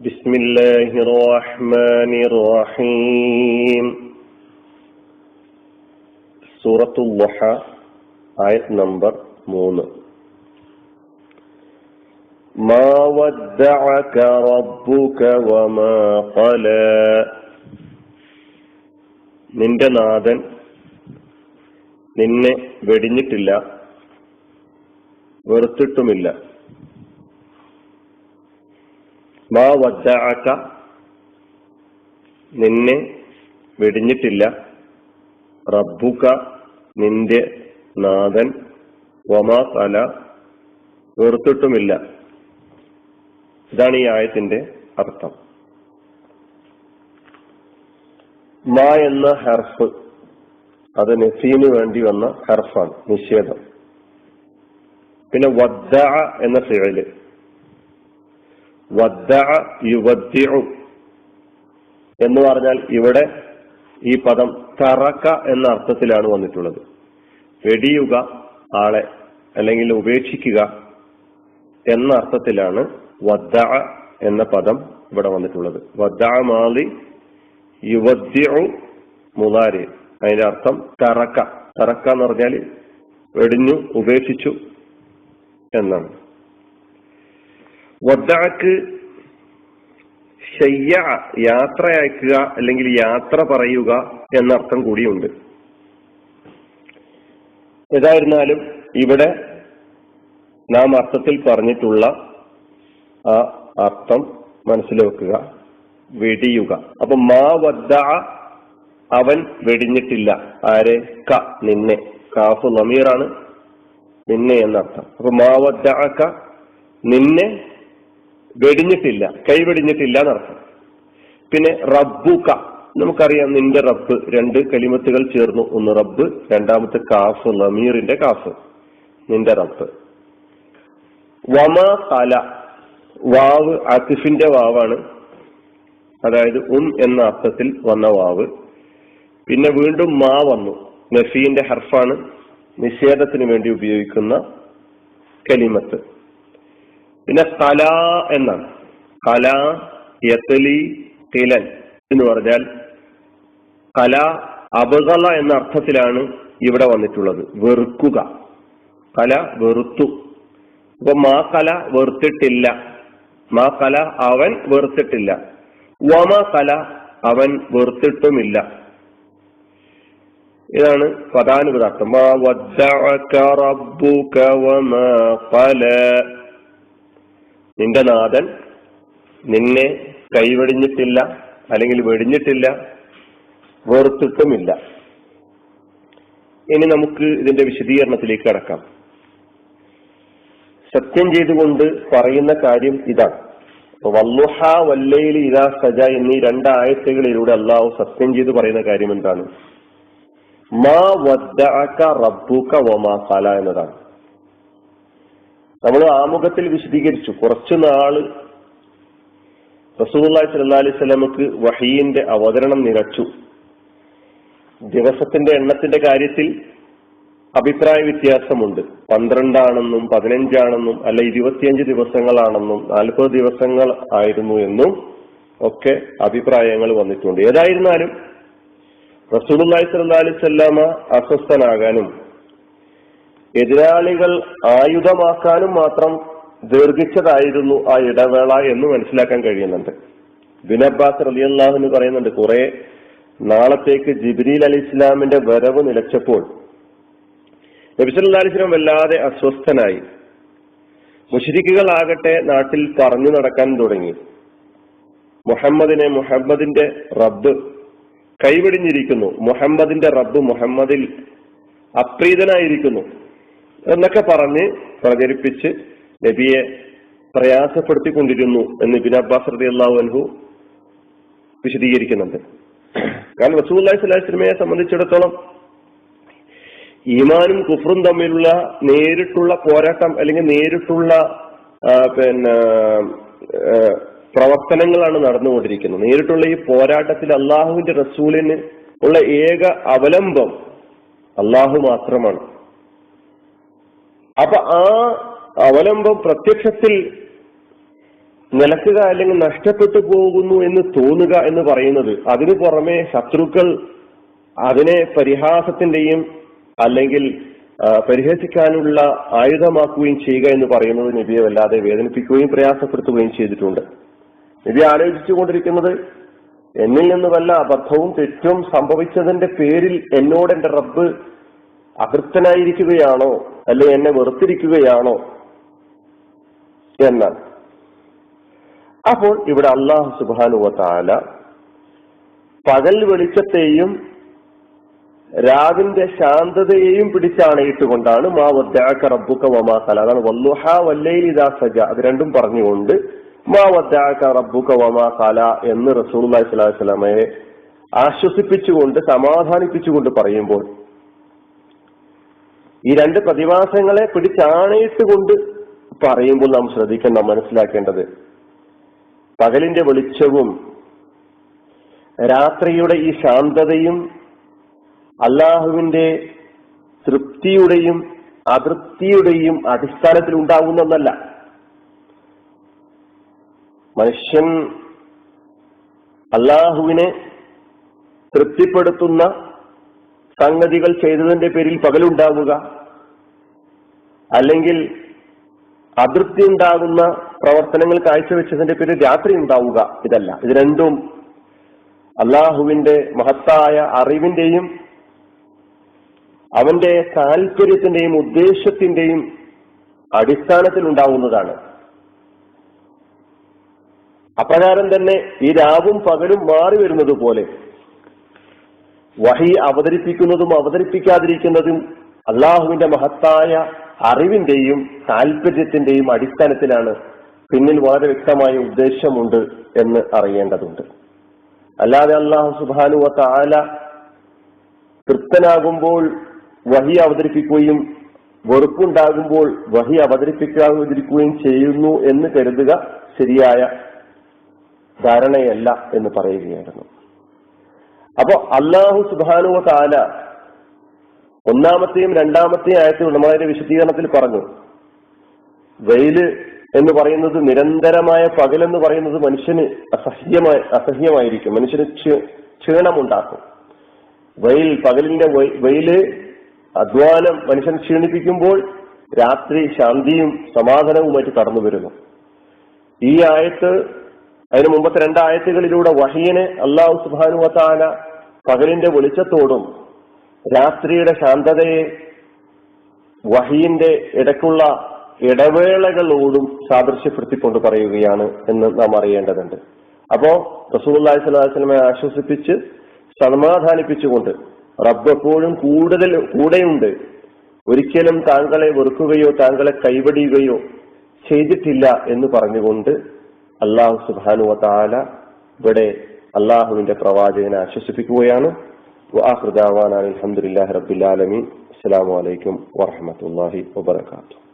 بسم الله الرحمن الرحيم سورة الضحى آية نمبر മൂന്ന് ما ودعك ربك وما قلى നിന്റെ നാഥൻ നിന്നെ വെടിഞ്ഞിട്ടില്ല വെറുത്തിട്ടുമില്ല മാ നിന്നെ വെടിഞ്ഞിട്ടില്ല. റബ്ബുക നിന്റെ നാഥൻ. വമാ തല വെറുത്തിട്ടുമില്ല. ഇതാണ് ഈ ആയത്തിന്റെ അർത്ഥം. മാ എന്ന ഹർഫ് അത് നസീന് വേണ്ടി വന്ന ഹർഫാണ് നിഷേധം. പിന്നെ വദ്ദ എന്ന ഫിഴൽ എന്ന് പറഞ്ഞാൽ ഇവിടെ ഈ പദം തറക്ക എന്ന അർത്ഥത്തിലാണ് വന്നിട്ടുള്ളത്. വെടിയുക ആളെ അല്ലെങ്കിൽ ഉപേക്ഷിക്കുക എന്ന അർത്ഥത്തിലാണ് വദ്ദ എന്ന പദം ഇവിടെ വന്നിട്ടുള്ളത്. വദ്ദ മാലി യുവദ്യു മുതാരി അതിന്റെ അർത്ഥം തറക്ക. തറക്ക എന്ന് പറഞ്ഞാൽ വെടിഞ്ഞു ഉപേക്ഷിച്ചു എന്നാണ്. വദ്ദാക്ക് ശയ്യ യാത്രയക്കുക അല്ലെങ്കിൽ യാത്ര പറയുക എന്നർത്ഥം കൂടിയുണ്ട്. ഏതായിരുന്നാലും ഇവിടെ നാം അർത്ഥത്തിൽ പറഞ്ഞിട്ടുള്ള ആ അർത്ഥം മനസ്സിലാക്കുക വെടിയുക. അപ്പൊ മാ വദ്ദ അവൻ വെടിഞ്ഞിട്ടില്ല. ആരെ? ക നിന്നെ. കാഫ് നമീറാണ് നിന്നെ എന്നർത്ഥം. അപ്പൊ മാ വദ്ദ നിന്നെ വെടിഞ്ഞിട്ടില്ല കൈവെടിഞ്ഞിട്ടില്ല എന്നർത്ഥം. പിന്നെ റബ്ബുക. നമുക്കറിയാം നിന്റെ റബ്ബ്. രണ്ട് കലിമത്തുകൾ ചേർന്നു. ഒന്ന് റബ്ബ് രണ്ടാമത്തെ കാഫ് ലമീറിന്റെ കാഫ്. നിന്റെ റബ്ബ്. വമ കല വാവ് അതിഫിന്റെ വാവാണ്. അതായത് ഉം എന്ന അർത്ഥത്തിൽ വന്ന വാവ്. പിന്നെ വീണ്ടും മാ വന്നു. നഫീന്റെ ഹർഫാണ്. നിഷേധത്തിന് വേണ്ടി ഉപയോഗിക്കുന്ന കലിമത്ത്. പിന്നെ കല എന്നാണ്. കല യത്തലി തിലൻ എന്ന് പറഞ്ഞാൽ കല അപകല എന്ന അർത്ഥത്തിലാണ് ഇവിടെ വന്നിട്ടുള്ളത്. വെറുക്കുക. കല വെറുത്തു. അപ്പൊ മാ കല വെറുത്തിട്ടില്ല. മാ കല അവൻ വെറുത്തിട്ടില്ല. വമ കല അവൻ വെറുത്തിട്ടുമില്ല. ഇതാണ് പദാനുപദാർത്ഥം മാ വദ്ദഅക റബ്ബുക വമാ ഖല നിന്റെ നാഥൻ നിന്നെ കൈവെടിഞ്ഞിട്ടില്ല അല്ലെങ്കിൽ വെടിഞ്ഞിട്ടില്ല വെറുത്തിട്ടുമില്ല. ഇനി നമുക്ക് ഇതിന്റെ വിശദീകരണത്തിലേക്ക് കടക്കാം. സത്യം ചെയ്തുകൊണ്ട് പറയുന്ന കാര്യം ഇതാണ്. വല്ലുഹ വല്ലയിൽ ഇതാ സജ എന്നീ രണ്ട് ആയത്തുകളിലൂടെ അള്ളാഹു സത്യം ചെയ്ത് പറയുന്ന കാര്യം എന്താണ്? മാ വദ്ദഅക റബ്ബുക വമാ ഖല എന്നതാണ്. നമ്മൾ ആമുഖത്തിൽ വിശദീകരിച്ചു. കുറച്ചു നാൾ റസൂല്ലായി സല്ലാ അലൈഹി സ്വലമക്ക് വഹീന്റെ അവതരണം നിറച്ചു ദിവസത്തിന്റെ എണ്ണത്തിന്റെ കാര്യത്തിൽ അഭിപ്രായ വ്യത്യാസമുണ്ട്. പന്ത്രണ്ടാണെന്നും പതിനഞ്ചാണെന്നും അല്ല ഇരുപത്തിയഞ്ച് ദിവസങ്ങളാണെന്നും നാൽപ്പത് ദിവസങ്ങൾ ആയിരുന്നു എന്നും ഒക്കെ അഭിപ്രായങ്ങൾ വന്നിട്ടുണ്ട്. ഏതായിരുന്നാലും റസൂലുല്ലാഹി സ്വല്ലാ അലൈഹി സ്വല്ലാമ അസ്വസ്ഥനാകാനും എതിരാളികൾ ആയുധമാക്കാനും മാത്രം ദീർഘിച്ചതായിരുന്നു ആ ഇടവേള എന്ന് മനസ്സിലാക്കാൻ കഴിയുന്നുണ്ട്. ബിൻ അബ്ബാസ് റലി അള്ളാഹുന്ന് പറയുന്നുണ്ട് കുറെ നാളത്തേക്ക് ജിബ്രീൽ അലി ഇസ്ലാമിന്റെ വരവ് നിലച്ചപ്പോൾ നബിസല്ലാ അലിസ്ലാം വല്ലാതെ അസ്വസ്ഥനായി. മുഷരിക്കുകളാകട്ടെ നാട്ടിൽ പറഞ്ഞു നടക്കാൻ തുടങ്ങി. മുഹമ്മദിനെ മുഹമ്മദിന്റെ റബ്ബ് കൈവെടിഞ്ഞിരിക്കുന്നു. മുഹമ്മദിന്റെ റബ്ബ് മുഹമ്മദിൽ അപ്രീതനായിരിക്കുന്നു. എന്നൊക്കെ പറഞ്ഞ് പ്രചരിപ്പിച്ച് നബിയെ പ്രയാസപ്പെടുത്തിക്കൊണ്ടിരുന്നു എന്ന് ഇബിൻ അബ്ബാസ് റതി അള്ളാഹു അൻഹു വിശദീകരിക്കുന്നുണ്ട്. കാരണം റസൂല്ലാഹി സ്വലമയെ സംബന്ധിച്ചിടത്തോളം ഈമാനും കുഫറും തമ്മിലുള്ള നേരിട്ടുള്ള പോരാട്ടം അല്ലെങ്കിൽ നേരിട്ടുള്ള പിന്നെ പ്രവർത്തനങ്ങളാണ് നടന്നുകൊണ്ടിരിക്കുന്നത്. നേരിട്ടുള്ള ഈ പോരാട്ടത്തിൽ അള്ളാഹുവിന്റെ റസൂലിന് ഉള്ള ഏക അവലംബം അള്ളാഹു മാത്രമാണ്. അപ്പൊ ആ അവലംബം പ്രത്യക്ഷത്തിൽ നിലക്കുക അല്ലെങ്കിൽ നഷ്ടപ്പെട്ടു പോകുന്നു എന്ന് തോന്നുക എന്ന് പറയുന്നത് അതിനു പുറമെ ശത്രുക്കൾ അതിനെ പരിഹാസത്തിന്റെയും അല്ലെങ്കിൽ പരിഹസിക്കാനുള്ള ആയുധമാക്കുകയും ചെയ്യുക എന്ന് പറയുന്നത് നബിയെ വല്ലാതെ വേദനിപ്പിക്കുകയും പ്രയാസപ്പെടുത്തുകയും ചെയ്തിട്ടുണ്ട്. നബി ആലോചിച്ചുകൊണ്ടിരിക്കുന്നത് എന്നിൽ നിന്ന് വല്ല അബദ്ധവും തെറ്റും സംഭവിച്ചതിന്റെ പേരിൽ എന്നോട് എന്റെ റബ്ബ് അകൃത്തനായിരിക്കുകയാണോ അല്ലെ എന്നെ വെറുത്തിരിക്കുകയാണോ എന്നാണ് അപ്പോൾ ഇവിടെ അള്ളാഹു സുബാനുവത്താല പകൽ വെളിച്ചത്തെയും രാവിന്റെ ശാന്തതയെയും പിടിച്ചാണയിട്ടുകൊണ്ടാണ് മാ വദ്ദാക്ക റബ്ബുക്ക വമാ അതാണ് വല്ലുഹ വല്ലയിൽ സജ. അത് രണ്ടും പറഞ്ഞുകൊണ്ട് മാ വദ്ദാക്ക റബ്ബുക്ക വമാ കല എന്ന് റസൂൽ സ്വലാഹു സ്വലാമയെ ആശ്വസിപ്പിച്ചുകൊണ്ട് സമാധാനിപ്പിച്ചുകൊണ്ട് പറയുമ്പോൾ ഈ രണ്ട് പ്രതിഭാസങ്ങളെ പിടിച്ചാണയിട്ടുകൊണ്ട് പറയുമ്പോൾ നാം ശ്രദ്ധിക്കേണ്ട മനസ്സിലാക്കേണ്ടത്. പകലിന്റെ വെളിച്ചവും രാത്രിയുടെ ഈ ശാന്തതയും അള്ളാഹുവിന്റെ തൃപ്തിയുടെയും അതൃപ്തിയുടെയും അടിസ്ഥാനത്തിൽ ഉണ്ടാകുന്നതല്ല മനുഷ്യൻ അള്ളാഹുവിനെ തൃപ്തിപ്പെടുത്തുന്ന സംഗതികൾ ചെയ്തതിന്റെ പേരിൽ പകലുണ്ടാവുക അല്ലെങ്കിൽ അതൃപ്തി ഉണ്ടാകുന്ന പ്രവർത്തനങ്ങൾ കാഴ്ചവെച്ചതിന്റെ പേരിൽ രാത്രി ഉണ്ടാവുക ഇതല്ല. ഇത് രണ്ടും അള്ളാഹുവിന്റെ മഹത്തായ അറിവിന്റെയും അവന്റെ താല്പര്യത്തിന്റെയും ഉദ്ദേശത്തിന്റെയും അടിസ്ഥാനത്തിൽ ഉണ്ടാവുന്നതാണ്. അപ്രകാരം തന്നെ ഈ രാവും പകലും മാറി വരുന്നത് പോലെ വഹി അവതരിപ്പിക്കുന്നതും അവതരിപ്പിക്കാതിരിക്കുന്നതും അള്ളാഹുവിന്റെ മഹത്തായ അറിവിന്റെയും താല്പര്യത്തിന്റെയും അടിസ്ഥാനത്തിലാണ് പിന്നിൽ വളരെ വ്യക്തമായ ഉദ്ദേശമുണ്ട് എന്ന് അറിയേണ്ടതുണ്ട്. അല്ലാതെ അള്ളാഹു സുബാനുവ താല തൃപ്തനാകുമ്പോൾ വഹി അവതരിപ്പിക്കുകയും വെറുപ്പുണ്ടാകുമ്പോൾ വഹി അവതരിപ്പിക്കാതിരിക്കുകയും ചെയ്യുന്നു എന്ന് കരുതുക ശരിയായ ധാരണയല്ല എന്ന് പറയുകയായിരുന്നു. അപ്പോ അള്ളാഹു സുബാനുവ താല ഒന്നാമത്തെയും രണ്ടാമത്തെയും ആയത്തിൽ നമ്മളതിന്റെ വിശദീകരണത്തിൽ പറഞ്ഞു. വെയിൽ എന്ന് പറയുന്നത് നിരന്തരമായ പകലെന്ന് പറയുന്നത് മനുഷ്യന് അസഹ്യമായി അസഹ്യമായിരിക്കും. മനുഷ്യന് ക്ഷീണമുണ്ടാക്കും. വെയിൽ പകലിന്റെ വെയിൽ അധ്വാനം മനുഷ്യൻ ക്ഷീണിപ്പിക്കുമ്പോൾ രാത്രി ശാന്തിയും സമാധാനവുമായിട്ട് കടന്നു വരുന്നു. ഈ ആയത്ത് അതിന് മുമ്പത്തെ രണ്ടായത്തുകളിലൂടെ വഹീനെ അള്ളാഹു സുബാനുവത്താല പകലിന്റെ വെളിച്ചത്തോടും രാത്രിയുടെ ശാന്തതയെ വഹീന്റെ ഇടയ്ക്കുള്ള ഇടവേളകളോടും സാദൃശ്യപ്പെടുത്തിക്കൊണ്ട് പറയുകയാണ് എന്ന് നാം അറിയേണ്ടതുണ്ട്. അപ്പോ റസൂല്ലാഹി സ്വലാസ്ലമെ ആശ്വസിപ്പിച്ച് സമാധാനിപ്പിച്ചുകൊണ്ട് റബ്ബ് എപ്പോഴും കൂടുതൽ കൂടെയുണ്ട്. ഒരിക്കലും താങ്കളെ വെറുക്കുകയോ താങ്കളെ കൈവടിയുകയോ ചെയ്തിട്ടില്ല എന്ന് പറഞ്ഞുകൊണ്ട് അള്ളാഹു സുബാനുവ താല ഇവിടെ അള്ളാഹുവിന്റെ പ്രവാചകനെ ആശ്വസിപ്പിക്കുകയാണ്. അലഹമുല്ലാ റബിലാലമീൻ അസ്സാം വലൈക്കും വാഹമത്തല്ലാഹി വാബർക്കാത്തു